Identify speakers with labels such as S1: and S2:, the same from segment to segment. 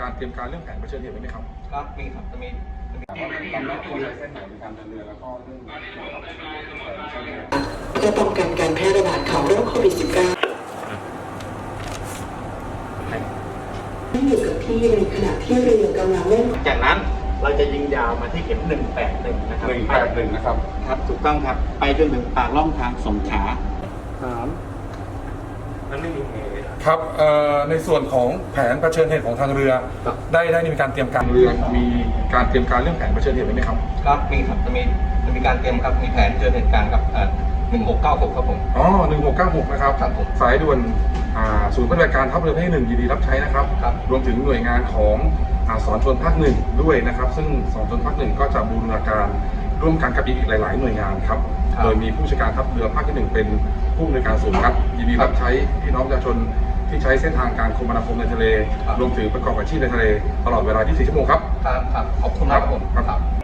S1: การเตรียมการเรื่องแผนเผชิญเหตุไว้ไหมครับ
S2: ครับมีครับจะมีจะมี
S1: ลำดับตัวเส้นไหนในการเดินเรือแล้วก็เรื่องเกี่ยวกับแผนเผชิญเหตุ
S3: เพื่อป้องกันการแพร่ระบาดของโรคโควิด -19 ที่อยู่กับที่ในขณะที่เรือกำลังเล่น
S2: จากนั้นเราจะยิงยาวมาที่เข็ม 181 นะครับ
S1: หนึ่งแปดหนึ่งนะครับ
S2: ครับ ถูกต้องครับ ไปจนถึงปากล่องทางสงขลา
S4: มั นไม่มีเหตุ
S1: ครับเอ่อในส่วนของแผนเผชิญเหตุของทางเรือ ได้ได้มีการเตรียมการเรือมีการเตรียมการเรื่องแผนเผชิญเหตุไว้ไหมครับ
S2: ครับมีครับจะมีจะมีการเตรียมครับมีแผนเจอเหตุการณ์ครับเอ่อ1696ครับผม
S1: อ๋อหนึ่งหกเก้าหกนะครับ
S2: ครับผม
S1: สายด่วนอ่าศูนย์ปฏิบัติการทัพเรือภาคที่หนึ่งยินดีรับใช้นะครับ
S2: ครับ
S1: รวมถึงหน่วยงานของอาสอนชนภาคหนึ่งด้วยนะครับ ซึ่งสอนชนภาคหนึ่งก็จะบูรณาการ ร่วมกันกับอีกหลาย ๆ หน่วยงานครับ โดยมีผู้จัดการทัพเรือภาคที่หนึ่งเป็นผู้อำนวยการศูนย์ครับยินดีรับใช้พี่น้องประชาชนที่ใช้เส้นทางการคมนาคมในทะเลรวมถึงประกอบอาชีพในทะเลตลอดเวลา 24 ชั่วโมงครับ
S2: ครับครับขอบคุณมากครับผม
S1: ครับ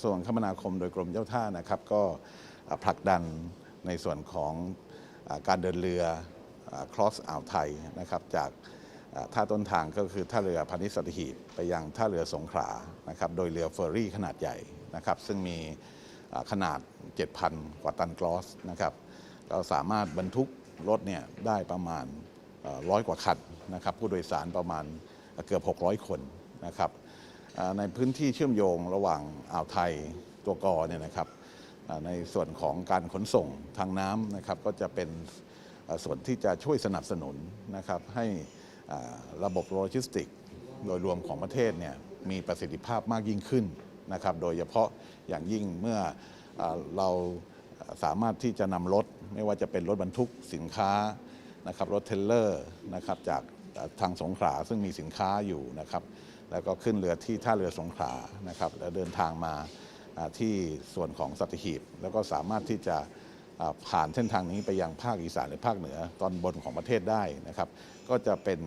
S2: ระ
S5: ทรวงคมนาคมโดยกรมเจ้าท่านะครับก็ผลักดันในส่วนของอการเดินเรือคลอสอ่าวไทยนะครับจากท่าต้นทางก็คือท่าเรือพาณิชย์สัตหีบไปยังท่าเรือสงขลานะครับโดยเรือเฟอร์รี่ขนาดใหญ่นะครับซึ่งมีอ่าขนาด 7,000 กว่าตันกลอสนะครับเราสามารถบรรทุกรถเนี่ยได้ประมาณร้อยกว่าคันนะครับผู้โดยสารประมาณเกือบ 600 คนนะครับ ในพื้นที่เชื่อมโยงระหว่างอ่าวไทยตัวกอเนี่ยนะครับในส่วนของการขนส่งทางน้ำนะครับก็จะเป็นส่วนที่จะช่วยสนับสนุนนะครับให้ระบบโลจิสติก โดยรวมของประเทศเนี่ยมีประสิทธิภาพมากยิ่งขึ้นนะครับโดยเฉพาะอย่างยิ่งเมื่ออเราสามารถที่จะนำรถ ไม่ว่าจะเป็นรถบรรทุกสินค้านะครับรถเทรลเลอร์นะครับจากทางสงขลาซึ่งมีสินค้าอยู่นะครับ แล้วก็ขึ้นเรือที่ท่าเรือสงขลานะครับแล้วเดินทางมาที่ส่วนของสัตหีบ แล้วก็สามารถที่จะผ่านเส้นทางนี้ไปยังภาคอีสานหรือภาคเหนือตอนบนของประเทศได้นะครับ ก็จะเป็น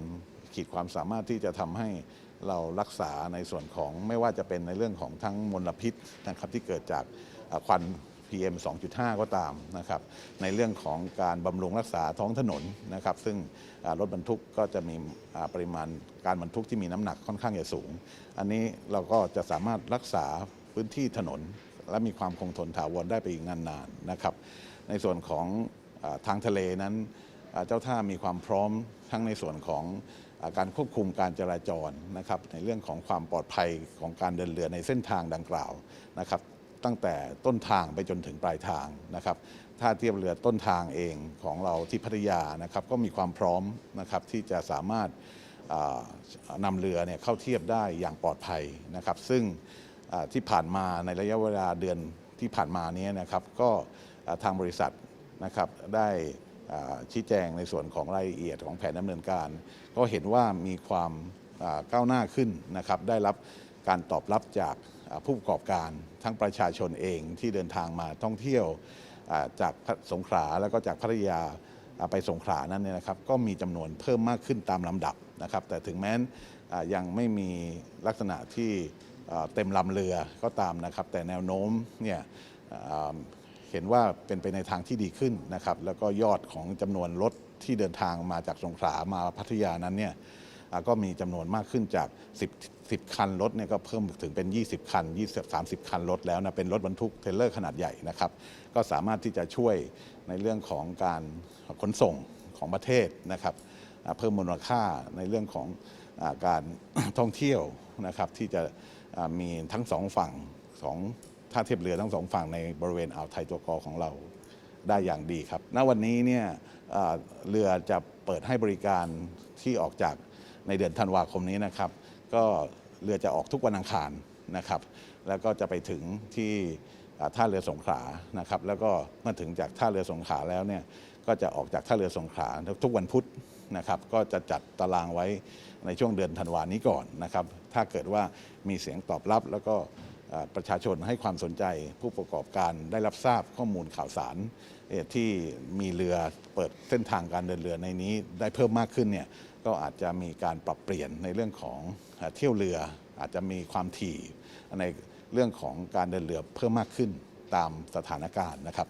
S5: ขีดความสามารถที่จะทำให้เรารักษาในส่วนของไม่ว่าจะเป็นในเรื่องของทั้งมลพิษนะครับที่เกิดจากควัน PM 2.5 ก็ตามนะครับในเรื่องของการบำรุงรักษาท้องถนนนะครับซึ่งรถบรรทุกก็จะมีปริมาณการบรรทุกที่มีน้ำหนักค่อนข้างจะสูง อันนี้เราก็จะสามารถรักษาพื้นที่ถนน และมีความคงทนถาวรได้ไปอีกนานๆนะครับในส่วนของอทางทะเลนั้นเจ้าท่ามีความพร้อมทั้งในส่วนของการควบคุมการจราจรนะครับในเรื่องของความปลอดภัยของการเดินเรือในเส้นทางดังกล่าวนะครับ ตั้งแต่ต้นทางไปจนถึงปลายทางนะครับท่าเทียบเรือต้นทางเองของเราที่พัทยานะครับก็มีความพร้อมนะครับที่จะสามารถนำเรือเนี่ยเข้าเทียบได้อย่างปลอดภัยนะครับ ซึ่งที่ผ่านมาในระยะเวลาเดือนที่ผ่านมานี้นะครับก็ทางบริษัทนะครับได้ชี้แจงในส่วนของรายละเอียดของแผนดำเนินการ ก็เห็นว่ามีความก้าวหน้าขึ้นนะครับได้รับการตอบรับจาก ผู้ประกอบการทั้งประชาชนเองที่เดินทางมาท่องเที่ยวจากสงขลาแล้วก็จากพัทยาไปสงขลานั้นเนี่ยนะครับก็มีจำนวนเพิ่มมากขึ้นตามลำดับนะครับแต่ถึงแม้นยังไม่มีลักษณะที่เต็มลำเรือก็ตามนะครับ แต่แนวโน้มเนี่ยเห็นว่าเป็นไปในทางที่ดีขึ้นนะครับแล้วก็ยอดของจำนวนรถที่เดินทางมาจากสงขลามาพัทยานั้นเนี่ย ก็มีจำนวนมากขึ้นจาก 10 10 คันรถเนี่ยก็เพิ่มถึงเป็น 20 คัน 20 30 คันรถแล้วนะเป็นรถบรรทุกเทรลเลอร์ขนาดใหญ่นะครับ ก็สามารถที่จะช่วยในเรื่องของการขนส่งของประเทศนะครับเพิ่มมูลค่าในเรื่องของอการท่องเที่ยวนะครับที่จะมีทั้งสองฝั่งสองท่าเทียบเรือทั้งสองฝั่งในบริเวณอ่าวไทยตัวกอของเราได้อย่างดีครับ ณ วันนี้เนี่ยเรือจะเปิดให้บริการที่ออกจาก ในเดือนธันวาคมนี้นะครับ ก็เรือจะออกทุกวันอังคารนะครับ แล้วก็จะไปถึงที่ท่าเรือสงขลานะครับ แล้วก็เมื่อถึงจากท่าเรือสงขลาแล้วเนี่ยก็จะออกจากท่าเรือสงขลาทุกวันพุธนะครับ ก็จะจัดตารางไว้ในช่วงเดือนธันวานี้ก่อนนะครับ ถ้าเกิดว่ามีเสียงตอบรับแล้วก็ ประชาชนให้ความสนใจผู้ประกอบการได้รับทราบข้อมูลข่าวสารเอที่มีเรือเปิดเส้นทางการเดินเรือในนี้ได้เพิ่มมากขึ้นเนี่ยก็อาจจะมีการปรับเปลี่ยนในเรื่องของเที่ยวเรือ อาจจะมีความถี่ในเรื่องของการเดินเรือเพิ่มมากขึ้นตามสถานการณ์นะครับ